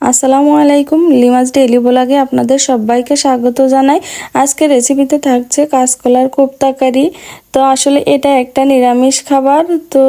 আসসালামু আলাইকুম লিমাস ডেলি ব্লগে আপনাদের সবাইকে স্বাগত জানাই। আজকে রেসিপিতে থাকছে কাঁচকলার কোপ্তাকারি তো আসলে এটা একটা নিরামিষ খাবার। তো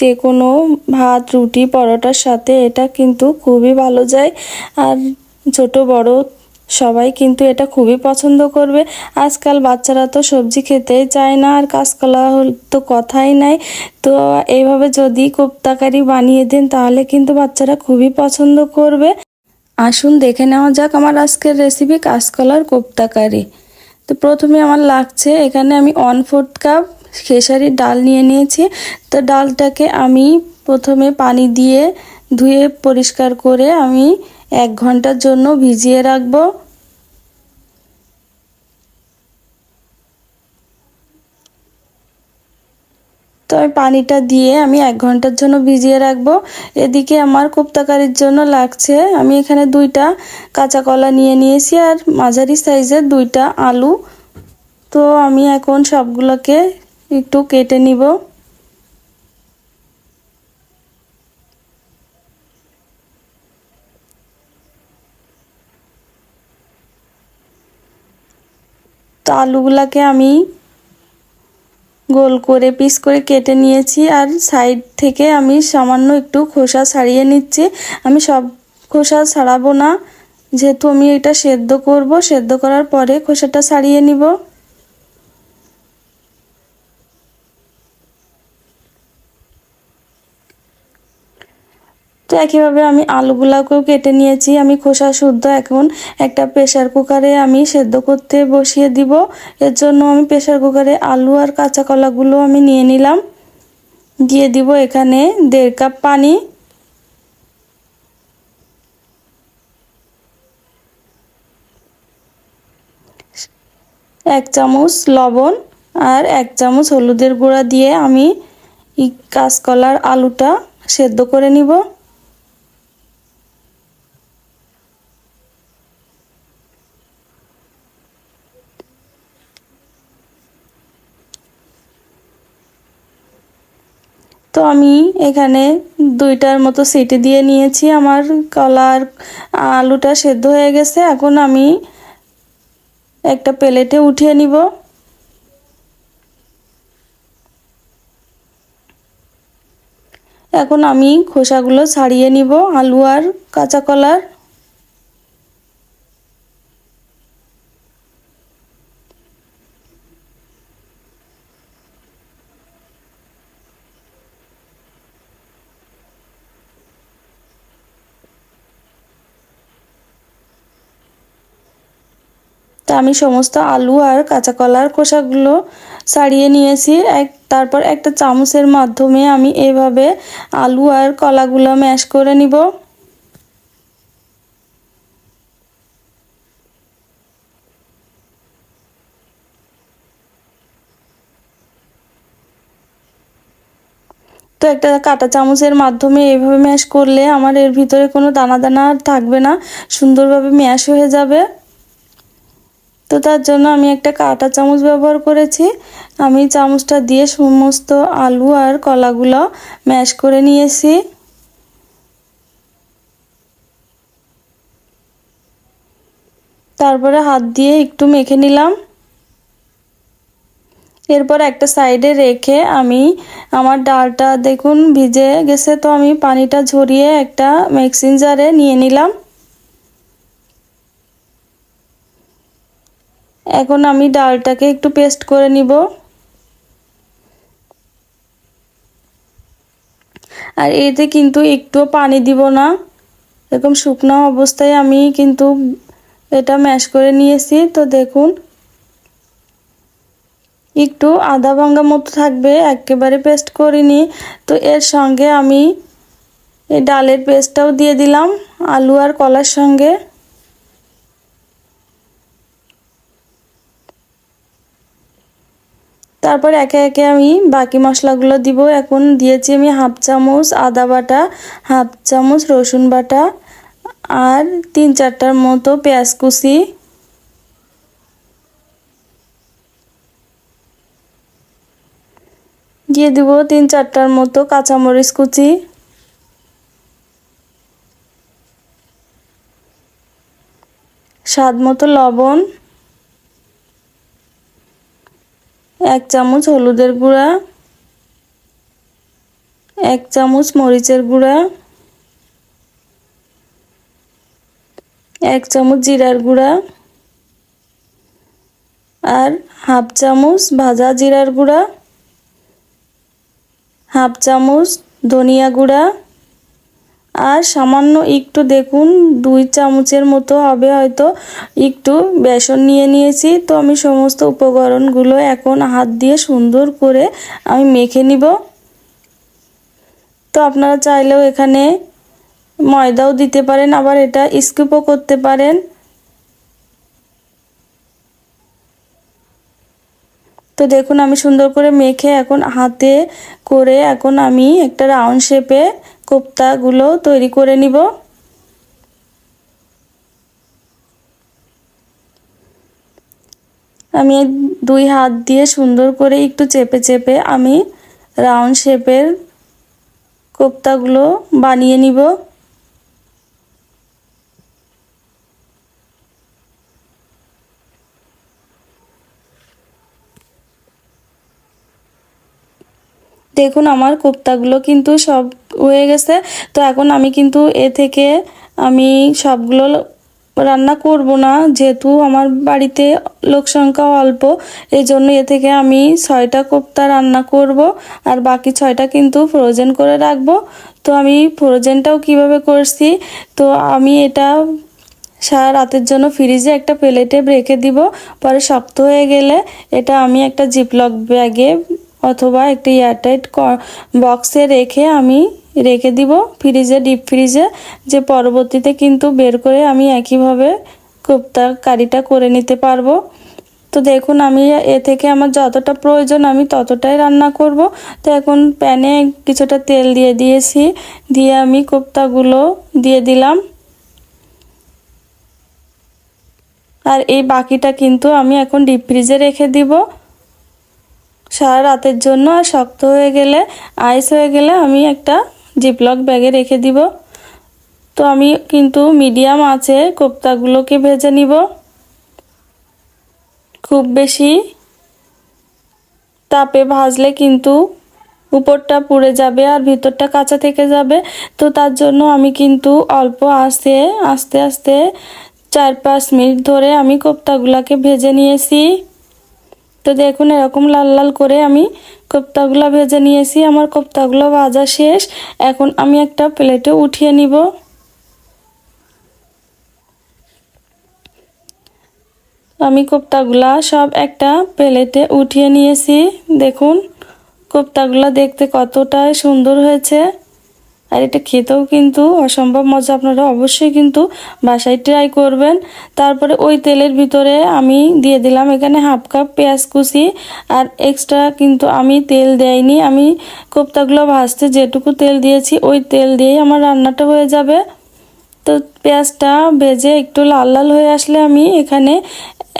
যে কোনো ভাত, রুটি, পরোটার সাথে এটা কিন্তু খুবই ভালো যায়। আর ছোট, বড় সবাই কিন্তু এটা খুবই পছন্দ করবে। আজকাল বাচ্চারা তো সবজি খেতেই চায় না, আর কাঁচকলা তো কথাই নাই। তো এইভাবে যদি কোপ্তাকারি বানিয়ে দেন, তাহলে কিন্তু বাচ্চারা খুবই পছন্দ করবে। আসুন দেখে নেওয়া যাক আমার আজকের রেসিপি কাঁচকলার কোপ্তা কারি তো প্রথমে আমার লাগছে, এখানে আমি ওয়ান ফোর্থ কাপ খেসারির ডাল নিয়ে নিয়েছি। তো ডালটাকে আমি প্রথমে পানি দিয়ে ধুয়ে পরিষ্কার করে আমি এক ঘণ্টার জন্য ভিজিয়ে রাখব। আমি পানিটা দিয়ে আমি এক ঘণ্টার জন্য ভিজিয়ে রাখব। এদিকে আমার কোপ্তাকারির জন্য লাগছে। আমি এখানে দুইটা কাঁচা কলা নিয়ে নিয়েছি আর মাঝারি সাইজের দুইটা আলু। তো আমি এখন সবগুলোকে একটু কেটে নিব। তো আলুগুলাকে আমি গোল করে পিস করে কেটে নিয়েছি আর সাইড থেকে আমি সামান্য একটু খোসা ছাড়িয়ে নিচ্ছি। আমি সব খোসা ছাড়াবো না। যেহেতু আমি এটা সেদ্ধ করব, সেদ্ধ করার পরে খোসাটা ছাড়িয়ে নিব। তো একইভাবে আমি আলুগুলাকেও কেটে নিয়েছি। আমি খোসা শুদ্ধ এখন একটা প্রেশার কুকারে আমি সেদ্ধ করতে বসিয়ে দিব। এর জন্য আমি প্রেশার কুকারে আলু আর কাঁচা কলাগুলো আমি নিয়ে নিলাম। দিয়ে দিব এখানে দেড় কাপ পানি। এক চামচ লবণ আর এক চামচ হলুদের গুঁড়া দিয়ে আমি কাঁচকলার আলুটা সেদ্ধ করে নিব। তো আমি এখানে দুইটার মতো সিটি দিয়ে নিয়েছি। আমার কলার আলুটা সেদ্ধ হয়ে গেছে। এখন আমি একটা প্লেটে উঠিয়ে নিব। এখন আমি খোসাগুলো ছাড়িয়ে নিব, আলু আর কাঁচা কলার। আমি সমস্ত আলু আর কাঁচা কলার খোসাগুলো ছাড়িয়ে নিয়েছি। এক, তারপর একটা চামচের মাধ্যমে আমি এভাবে আলু আর কলাগুলো ম্যাশ করে নিব। তো একটা কাটা চামচের মাধ্যমে এভাবে ম্যাশ করলে আমার এর ভিতরে কোনো দানা দানা থাকবে না। সুন্দরভাবে ম্যাশ হয়ে যাবে। তো তার জন্য আমি একটা কাটা চামচ ব্যবহার করেছি। আমি চামচটা দিয়ে সমস্ত আলু আর কলাগুলো ম্যাশ করে নিয়েছি। তারপরে হাত দিয়ে একটু মেখে নিলাম। এরপর একটা সাইডে রেখে আমি আমার ডালটা দেখুন ভিজে গেছে, তো আমি পানিটা ঝরিয়ে একটা মিক্সিং জারে নিয়ে নিলাম। এখন আমি ডালটাকে একটু পেস্ট করে নিব। আর এতে কিন্তু একটু পানি দিব না। এরকম শুকনো অবস্থায় আমি কিন্তু এটা ম্যাশ করে নিয়েছি। তো দেখুন, একটু আদা ভাঙ্গা মতো থাকবে, একেবারে পেস্ট করিনি। তো এর সঙ্গে আমি এই ডালের পেস্টটাও দিয়ে দিলাম, আলু আর কলার সঙ্গে। তারপর একে একে আমি বাকি মশলাগুলো দিব। এখন দিয়েছি আমি হাফ চামচ আদা বাটা, হাফ চামচ রসুন বাটা আর তিন চারটার মতো পেঁয়াজ কুচি। দিয়ে দিব তিন চারটার মতো কাঁচামরিচ কুচি। স্বাদ মতো লবণ। এক চামচ হলুদের গুঁড়া, এক চামচ মরিচের গুঁড়া, এক চামচ জিরার গুঁড়া আর হাফ চামচ ভাজা জিরার গুঁড়া, হাফ চামচ ধনিয়া গুঁড়া আর সামান্য একটু দেখুন, দুই চামচের মতো হবে হয়তো। একটু বেসন নিয়ে নিয়েছি, তো আমি সমস্ত উপকরণগুলো এখন হাত দিয়ে সুন্দর করে আমি মেখে নিব। তো আপনারা চাইলেও এখানে ময়দাও দিতে পারেন, আবার এটা স্কিপও করতে পারেন। তো দেখুন, আমি সুন্দর করে মেখে এখন হাতে করে এখন আমি একটা রাউন্ড শেপে কোপ্তাগুলো তৈরি করে নিব। আমি দুই হাত দিয়ে সুন্দর করে একটু চেপে চেপে আমি রাউন্ড শেপের কোপ্তাগুলো বানিয়ে নিব। দেখুন, আমার কোপ্তাগুলো কিন্তু সব হয়ে গেছে। তো এখন আমি কিন্তু এ থেকে আমি সবগুলো রান্না করব না, যেহেতু আমার বাড়িতে লোক সংখ্যা অল্প এই জন্য এ থেকে আমি ছয়টা কোপ্তা রান্না করব আর বাকি ছয়টা কিন্তু ফ্রোজেন করে রাখব। তো আমি ফ্রোজেনটাও কীভাবে করছি? তো আমি এটা সারা রাতের জন্য ফ্রিজে একটা প্লেটে রেখে দিব, পরে শক্ত হয়ে গেলে এটা আমি একটা জিপলক ব্যাগে অথবা একটা এয়ারটাইট বক্সে রেখে আমি রেখে দিব ফ্রিজে ডিপ ফ্রিজে যে পরবর্তীতে কিন্তু বের করে আমি একইভাবে কোপ্তা কারিটা করে নিতে পারব। তো দেখুন, আমি এ থেকে আমার যতটা প্রয়োজন আমি ততটাই রান্না করব। তো এখন প্যানে কিছুটা তেল দিয়ে দিয়েছি। দিয়ে আমি কোপ্তাগুলো দিয়ে দিলাম। আর এই বাকিটা কিন্তু আমি এখন ডিপ ফ্রিজে রেখে দিব। সারা রাতের জন্য আর শক্ত হয়ে গেলে আইস হয়ে গেলে আমি একটা জিপলক ব্যাগে রেখে দিব। তো আমি কিন্তু মিডিয়াম আছে, কোপ্তাগুলোকে ভেজে নিব। খুব বেশি তাপে ভাজলে কিন্তু উপরটা পুড়ে যাবে আর ভিতরটা কাঁচা থেকে যাবে। তো তার জন্য আমি কিন্তু অল্প আস্তে আস্তে আস্তে চার পাঁচ মিনিট ধরে আমি কোপ্তাগুলাকে ভেজে নিয়েছি। তো দেখুন, এরকম লাল লাল করে আমি কোপ্তাগুলো ভেজে নিয়েছি। আমার কোপ্তাগুলো ভাজা শেষ। এখন আমি একটা প্লেটে উঠিয়ে নিব। আমি কোপ্তাগুলা সব একটা প্লেটে উঠিয়ে নিয়েছি। দেখুন, কোপ্তাগুলো দেখতে কতটাই সুন্দর হয়েছে। আর এটা খেতেও কিন্তু অসম্ভব মজা। আপনারা অবশ্যই কিন্তু বাসায় ট্রাই করবেন। তারপরে ওই তেলের ভিতরে আমি দিয়ে দিলাম এখানে হাফ কাপ পেঁয়াজ কুচি। আর এক্সট্রা কিন্তু আমি তেল দেয়নি। আমি কোপ্তাগুলো ভাজতে যেটুকু তেল দিয়েছি, ওই তেল দিয়েই আমার রান্নাটা হয়ে যাবে। তো পেঁয়াজটা ভেজে একটু লাল লাল হয়ে আসলে আমি এখানে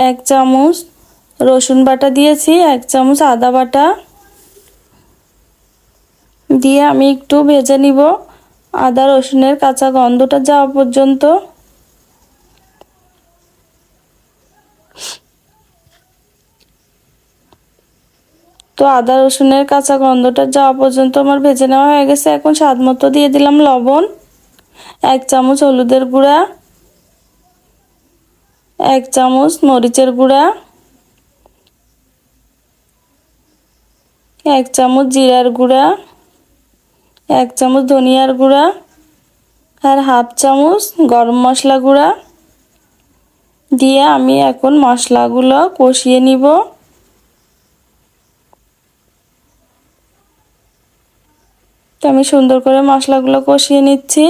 এক চামচ রসুন বাটা দিয়েছি, এক চামচ আদা বাটা। দিয়ে আমি একটু ভেজে নিব। আদা, রসুনের কাঁচা গন্ধটা যাওয়া পর্যন্ত। তো আদা, রসুনের কাঁচা গন্ধটা যাওয়া পর্যন্ত আমার ভেজে নেওয়া হয়ে গেছে। এখন স্বাদ মতো দিয়ে দিলাম লবণ। এক চামচ হলুদের গুঁড়া। এক চামচ মরিচের গুঁড়া। এক চামচ জিরার গুঁড়া। এক চামচ ধনিয়ার গুঁড়া আর হাফ চামচ গরম মশলা গুঁড়া। দিয়ে আমি এখন মশলাগুলো কষিয়ে নিব। তো আমি সুন্দর করে মশলাগুলো কষিয়ে নিচ্ছি।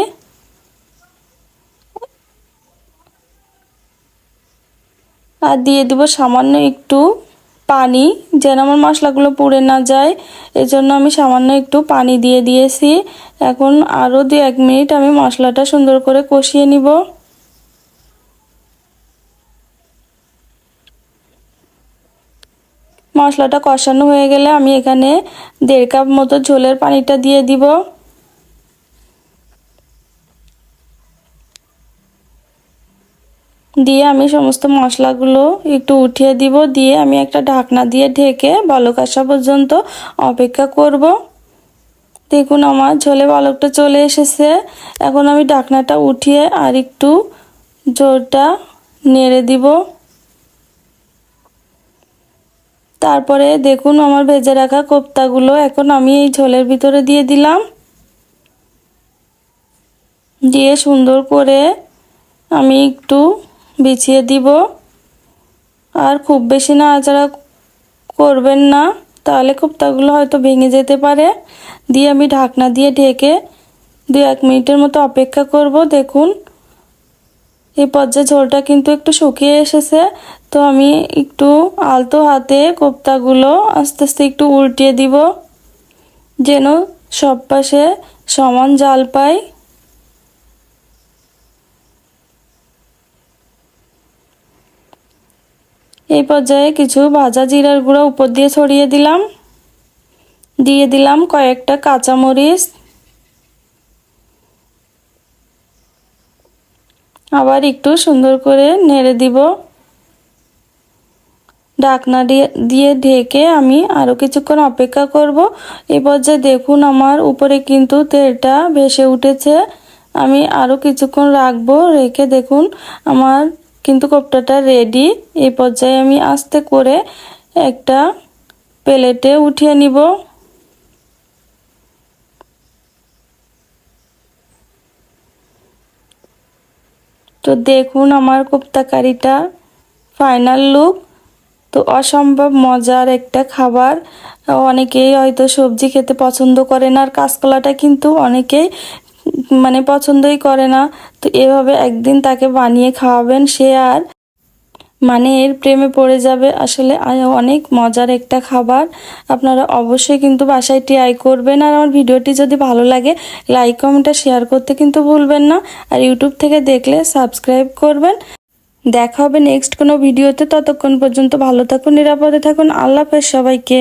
আর দিয়ে দিব সামান্য একটু পানি, যেন আমার মশলাগুলো পুড়ে না যায়। এজন্য আমি সামান্য একটু পানি দিয়ে দিয়েছি। এখন আরও দু এক মিনিট আমি মশলাটা সুন্দর করে কষিয়ে নিব। মশলাটা কষানো হয়ে গেলে আমি এখানে দেড় কাপ মতো ঝোলের পানিটা দিয়ে দিব। দিয়ে আমি সমস্ত মশলাগুলো একটু উঠিয়ে দিব। দিয়ে আমি একটা ঢাকনা দিয়ে ঢেকে বলক আসা পর্যন্ত অপেক্ষা করব। দেখুন আমার ঝোলে বলকটা চলে এসেছে। এখন আমি ঢাকনাটা উঠিয়ে আর একটু জোরটা নেড়ে দিব। তারপরে দেখুন আমার ভেজে রাখা কোপ্তাগুলো এখন আমি এই ঝোলের ভিতরে দিয়ে দিলাম। দিয়ে সুন্দর করে আমি একটু বিছিয়ে দিব। আর খুব বেশি নাড়াচাড়া করবেন না, তাহলে কোপ্তাগুলো হয়তো ভেঙে যেতে পারে। দিয়ে আমি ঢাকনা দিয়ে ঢেকে দু এক মিনিটের মতো অপেক্ষা করব, দেখুন। এই পর্যায়ে ঝোলটা কিন্তু একটু শুকিয়ে এসেছে, তো আমি একটু আলতো হাতে কোপ্তাগুলো আস্তে আস্তে একটু উল্টিয়ে দিব, যেন সব পাশে সমান জাল পায় এই পর্যায়ে কিছু ভাজা জিরার গুঁড়ো উপর দিয়ে ছড়িয়ে দিলাম। দিয়ে দিলাম কয়েকটা কাঁচামরিচ। আবার একটু সুন্দর করে নেড়ে দিব। ঢাকনা দিয়ে দিয়ে ঢেকে আমি আরও কিছুক্ষণ অপেক্ষা করব। এই পর্যায়ে দেখুন আমার উপরে কিন্তু তেলটা ভেসে উঠেছে। আমি আরও কিছুক্ষণ রাখব। রেখে দেখুন আমার কিন্তু কোপ্তাটা রেডি এই পর্যায়ে আমি আস্তে করে একটা প্লেটে উঠিয়ে নিব। তো দেখুন আমার কোপ্তা কারিটা ফাইনাল লুক তো অসম্ভব মজার একটা খাবার। অনেকেই হয়তো সবজি খেতে পছন্দ করে না আর কাঁচকলাটা কিন্তু অনেকেই মানে পছন্দই করে না। তো এভাবে একদিন তাকে বানিয়ে খাওয়াবেন, সে আর মানে এর প্রেমে পড়ে যাবে। আসলে অনেক মজার একটা খাবার। আপনারা অবশ্যই কিন্তু বাসায় ট্রাই করবেন। আর আমার ভিডিওটি যদি ভালো লাগে লাইক কমেন্ট শেয়ার করতে কিন্তু ভুলবেন না। আর ইউটিউব থেকে দেখলে সাবস্ক্রাইব করবেন। দেখা হবে নেক্সট কোনো ভিডিওতে। ততক্ষণ পর্যন্ত ভালো থাকুন, নিরাপদে থাকুন। আল্লাহ হাফেজ সবাইকে।